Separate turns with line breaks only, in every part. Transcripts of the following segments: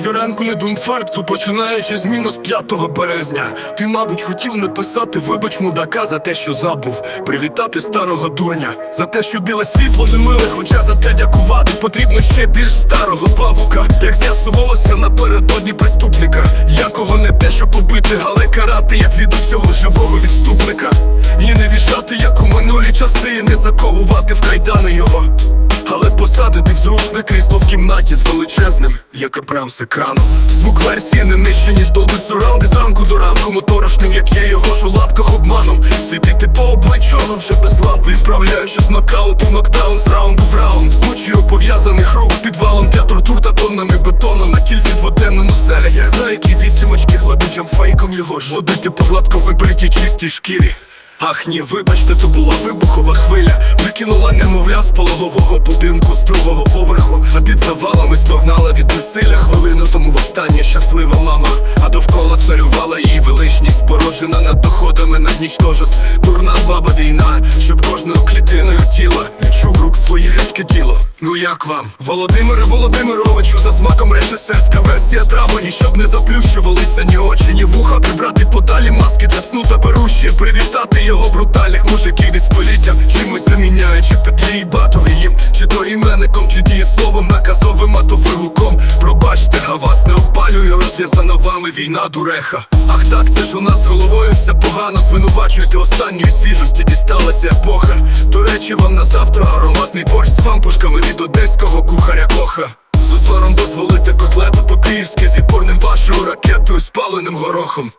Щоранку не до інфаркту, починаючи з мінус 5 березня. Ти, мабуть, хотів написати, вибач мудака за те, що забув. Привітати старого дурня, за те, що біле світло не миле, хоча за те дякувати потрібно ще більш старого павука. Як з'ясувалося напередодні преступника, якого не те, що побити, але карати, як від усього живого відступника. Ні, не вішати, як у минулі часи, не заковувати в кайдани його. Як екран з екрану. Звук версії не нижче, ніж Dolby Surround Із ранку до ранку моторошним, як є його ж у лапках обманом. Світити по обличчю, але вже без ламп. Відправляючи з нокауту нокдаун з раунду в раунд. Кучею пов'язаних рук підвалом. Для тортур та тоннами бетону На тільці дводенному середі За які вісімочки гладучим фейком його ж Водити по гладко вибритій чистій шкірі Ах ні, вибачте, то була вибухова хвиля. Викинула немовля з пологового будинку з другого поверху. А під завалами стогнала від безсилля хвилину тому востаннє щаслива мама. А довкола царювала її величність Породжена над доходами над нічтожест. Дурна баба війна, щоб кожною клітиною тіла Відчув рук своє гидке діло Ну як вам? Володимире Володимировичу за смаком режисерська версія драми І щоб не заплющувалися ні очі, ні вуха Прибрати подалі маски сну та беруші Привітати його брутальних мужиків із століття. Чимось заміняючи петлі і батоги їм. Чи то іменником, чи дієсловом, наказовим, а то вигуком. Пробачте, а вас не опалює розв'язана вами війна дуреха. Ах так, це ж у нас головою все погано. Звинувачуєте останньої свіжості, дісталася епоха. До речі, вам на завтра ароматний борщ з пампушками від одеського кухаря коха. З узваром дозволити котлету по-київськи з вашою ракетою спаленим горохом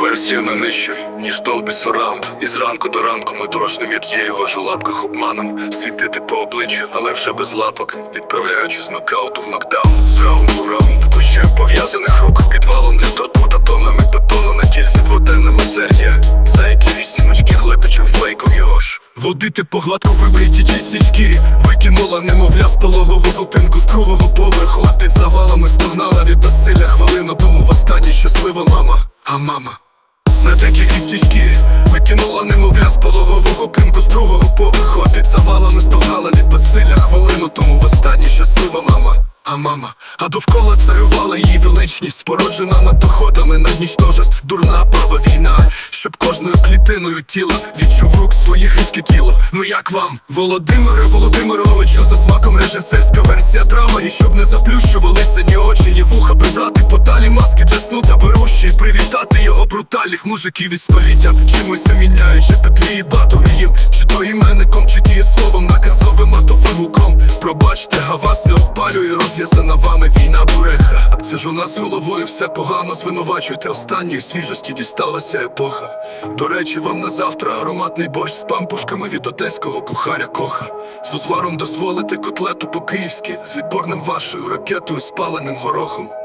Фук-версія не нижче, ніж Dolby Surround. І зранку до ранку моторошним, як є його ж у лапках обманом. Світити по обличчю, але вже без лапок Відправляючи з нокауту в нокдаун. З раунду в раунд, куча пов'язаних рук Підвалом для торту та тонами бетону На тільці дводенному серія За які вісімочки глибичем фейком його ж. Водити по гладко вибритій чистій шкірі. Викинула немовля з пологового будинку з другого поверху. А під завалами стогнала від безсилля хвилину тому. Востаннє щаслива мама, а мама на декількій стічки Викинула немовля з пологового будинку з другого поверху. Під завалами стогнала від безсилля хвилину. Тому Востаннє щаслива мама. А мама, а довкола царювала її величність. Породжена над доходами над нічтожест Дурна баба війна, щоб кожною клітиною тіла Відчув рук своє гидке тіло Ну як вам, Володимире Володимировичу За смаком режисерська версія драми. І щоб не заплющувалися ні очі, ні вуха Прибрати подалі брутальних мужиків із століття. Чимось заміняючи петлі і батоги їм. Чи то іменником, чи дієсловом Наказовим, а то вигуком Пробачте, а вас не опалює розв'язана вами війна дуреха Це ж у нас головою все погано Звинувачуйте останньої свіжості дісталася епоха. До речі, вам на завтра ароматний борщ з пампушками від одеського кухаря коха. З узваром дозволити котлету по-київськи З відборним вашою ракетою спаленим горохом